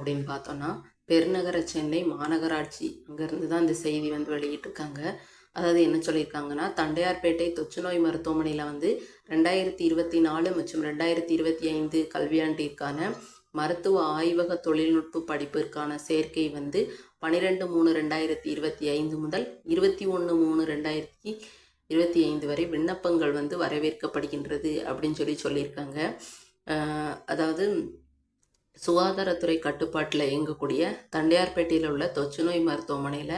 அப்படின்னு பார்த்தோன்னா பெருநகர சென்னை மாநகராட்சி அங்கேருந்து தான் இந்த செய்தி வந்து வெளியிட்டிருக்காங்க. அதாவது என்ன சொல்லியிருக்காங்கன்னா தண்டையார்பேட்டை தொற்றுநோய் மருத்துவமனையில் வந்து ரெண்டாயிரத்தி இருபத்தி நாலு மற்றும் ரெண்டாயிரத்தி இருபத்தி ஐந்து கல்வியாண்டிற்கான மருத்துவ ஆய்வக தொழில்நுட்ப படிப்பிற்கான சேர்க்கை வந்து பன்னிரெண்டு மூணு ரெண்டாயிரத்தி இருபத்தி ஐந்து முதல் இருபத்தி ஒன்று மூணு ரெண்டாயிரத்தி இருபத்தி ஐந்து வரை விண்ணப்பங்கள் வந்து வரவேற்கப்படுகின்றது அப்படின்னு சொல்லி சொல்லியிருக்காங்க. அதாவது சுகாதாரத்துறை கட்டுப்பாட்டில் இயங்கக்கூடிய தண்டையார்பேட்டையில் உள்ள தொற்றுநோய் மருத்துவமனையில்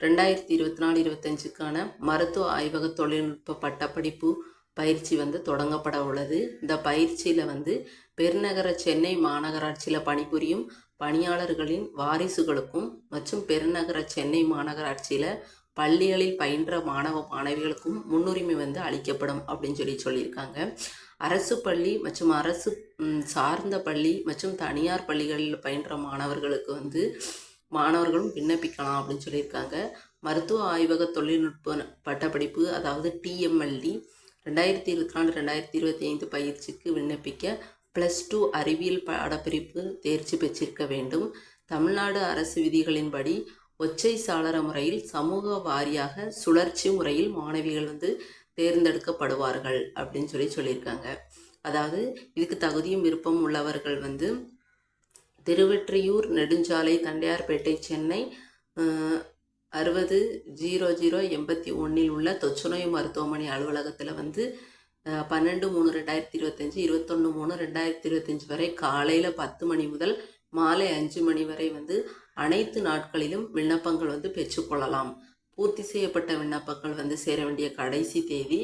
ரெண்டாயிரத்தி இருபத்தி நாலு இருபத்தஞ்சுக்கான மருத்துவ ஆய்வக தொழில்நுட்ப பட்டப்படிப்பு பயிற்சி வந்து தொடங்கப்பட உள்ளது. இந்த பயிற்சியில் வந்து பெருநகர சென்னை மாநகராட்சியில் பணிபுரியும் பணியாளர்களின் வாரிசுகளுக்கும் மற்றும் பெருநகர சென்னை மாநகராட்சியில் பள்ளிகளில் பயின்ற மாணவ மாணவிகளுக்கும் முன்னுரிமை வந்து அளிக்கப்படும் அப்படின்னு சொல்லி சொல்லியிருக்காங்க. அரசு பள்ளி மற்றும் அரசு சார்ந்த பள்ளி மற்றும் தனியார் பள்ளிகளில் பயின்ற மாணவர்களுக்கு வந்து மாணவர்களும் விண்ணப்பிக்கலாம் அப்படின்னு சொல்லியிருக்காங்க. மருத்துவ ஆய்வக தொழில்நுட்ப பட்டப்படிப்பு அதாவது டிஎம்எல்டி ரெண்டாயிரத்தி இருபத்தி ரெண்டாயிரத்தி இருபத்தி ஐந்து பயிற்சிக்கு விண்ணப்பிக்க ப்ளஸ் டூ அறிவியல் பாடப்பிரிப்பு தேர்ச்சி பெற்றிருக்க வேண்டும். தமிழ்நாடு அரசு விதிகளின்படி ஒற்றை சாளர முறையில் சமூக வாரியாக சுழற்சி முறையில் மாணவிகள் வந்து தேர்ந்தெடுக்கப்படுவார்கள் அப்படின்னு சொல்லி சொல்லியிருக்காங்க. அதாவது இதுக்கு தகுதியும் விருப்பம் உள்ளவர்கள் வந்து திருவெற்றியூர் நெடுஞ்சாலை தண்டையார்பேட்டை சென்னை அறுபது ஜீரோ ஜீரோ எண்பத்தி ஒன்றில் உள்ள தொற்றுநோய் மருத்துவமனை அலுவலகத்தில் வந்து பன்னெண்டு மூணு ரெண்டாயிரத்தி இருபத்தஞ்சி இருபத்தொன்று மூணு ரெண்டாயிரத்தி இருபத்தஞ்சி வரை காலையில் பத்து மணி முதல் மாலை அஞ்சு மணி வரை வந்து அனைத்து நாட்களிலும் விண்ணப்பங்கள் வந்து பெற்றுக்கொள்ளலாம் பூர்த்தி செய்யப்பட்ட விண்ணப்பங்கள் வந்து சேர வேண்டிய கடைசி தேதி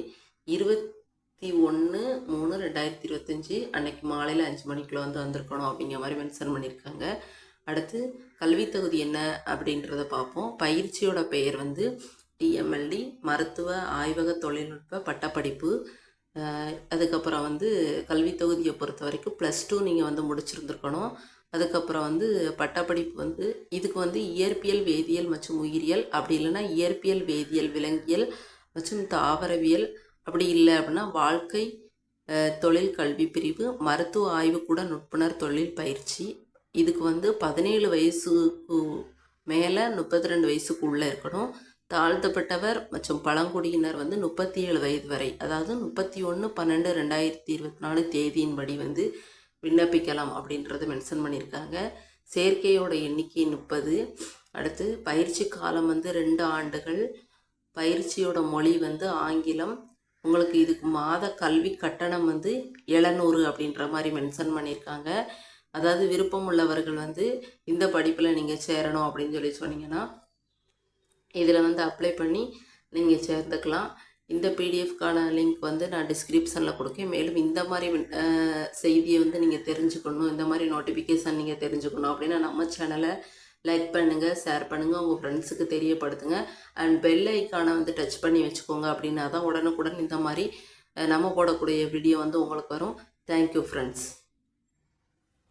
இருபத்தி ஒன்று மூணு ரெண்டாயிரத்தி இருபத்தஞ்சி அன்னைக்கு மாலையில் அஞ்சு மணிக்குள்ளே வந்து வந்திருக்கணும் அப்படிங்கிற மாதிரி மென்ஷன் பண்ணியிருக்காங்க. அடுத்து கல்வி தகுதி என்ன அப்படின்றத பார்ப்போம். பயிற்சியோட பெயர் வந்து டிஎம்எல்டி மருத்துவ ஆய்வக தொழில்நுட்ப பட்டப்படிப்பு அதுக்கப்புறம் வந்து கல்வி தொகுதியை பொறுத்த வரைக்கும் ப்ளஸ் டூ நீங்கள் வந்து முடிச்சிருந்துருக்கணும். அதுக்கப்புறம் வந்து பட்டப்படிப்பு வந்து இதுக்கு வந்து இயற்பியல் வேதியியல் மற்றும் உயிரியல். அப்படி இல்லைன்னா இயற்பியல் வேதியியல் விலங்கியல் மற்றும் தாவரவியல். அப்படி இல்லை அப்படின்னா வாழ்க்கை தொழில் கல்வி பிரிவு மருத்துவ ஆய்வுக்கூட நுட்புணர் தொழில் பயிற்சி. இதுக்கு வந்து பதினேழு வயசுக்கு மேலே முப்பத்தி ரெண்டு வயசுக்குள்ளே இருக்கணும். தாழ்த்தப்பட்டவர் மற்றும் பழங்குடியினர் வந்து முப்பத்தி ஏழு வயது வரை அதாவது முப்பத்தி ஒன்று பன்னெண்டு ரெண்டாயிரத்தி இருபத்தி நாலு தேதியின்படி வந்து விண்ணப்பிக்கலாம் அப்படின்றத மென்ஷன் பண்ணியிருக்காங்க. சேர்க்கையோட எண்ணிக்கை முப்பது. அடுத்து பயிற்சி காலம் வந்து ரெண்டு ஆண்டுகள். பயிற்சியோட மொழி வந்து ஆங்கிலம். உங்களுக்கு இதுக்கு மாத கல்வி கட்டணம் வந்து எழுநூறு அப்படின்ற மாதிரி மென்ஷன் பண்ணியிருக்காங்க. அதாவது விருப்பம் உள்ளவர்கள் வந்து இந்த படிப்பில் நீங்கள் சேரணும் அப்படின்னு சொல்லி சொன்னீங்கன்னா இதில் வந்து அப்ளை பண்ணி நீங்கள் சேர்ந்துக்கலாம் இந்த பிடிஎஃப்கான லிங்க் வந்து நான் டிஸ்கிரிப்ஷனில் கொடுக்கேன். மேலும் இந்த மாதிரி செய்தியை வந்து நீங்கள் தெரிஞ்சுக்கணும். இந்த மாதிரி நோட்டிஃபிகேஷன் நீங்கள் தெரிஞ்சுக்கணும் அப்படின்னா நம்ம சேனலை லைக் பண்ணுங்கள் ஷேர் பண்ணுங்கள் உங்கள் ஃப்ரெண்ட்ஸுக்கு தெரியப்படுத்துங்க. அண்ட் பெல் ஐக்கானை வந்து டச் பண்ணி வச்சுக்கோங்க அப்படின்னா தான் உடனுக்குடன் இந்த மாதிரி நம்ம போடக்கூடிய வீடியோ வந்து உங்களுக்கு வரும். Thank you friends